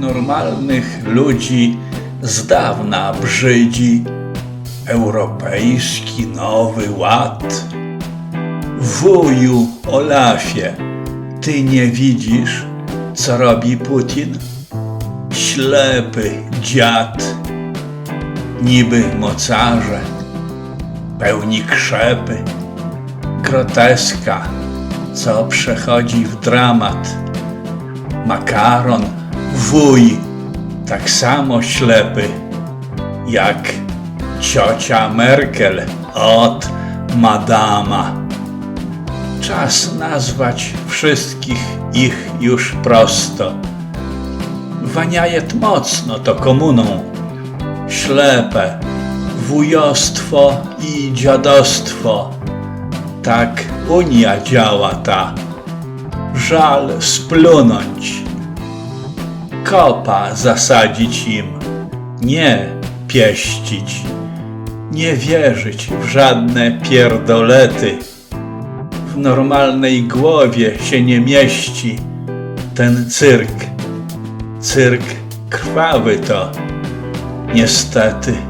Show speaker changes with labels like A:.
A: normalnych ludzi z dawna brzydzi europejski nowy ład. Wuju Olafie, ty nie widzisz, co robi Putin? Ślepy dziad, niby mocarze, pełni krzepy, groteska, co przechodzi w dramat. Makaron, wuj, tak samo ślepy, jak ciocia Merkel od madama. Czas nazwać wszystkich ich już prosto. Waniajet mocno to komuną. Ślepe, wujostwo i dziadostwo. Tak Unia działa ta. Żal splunąć. Kopa zasadzić im, nie pieścić. Nie wierzyć w żadne pierdolety w normalnej głowie się nie mieści ten cyrk. Cyrk krwawy to, niestety.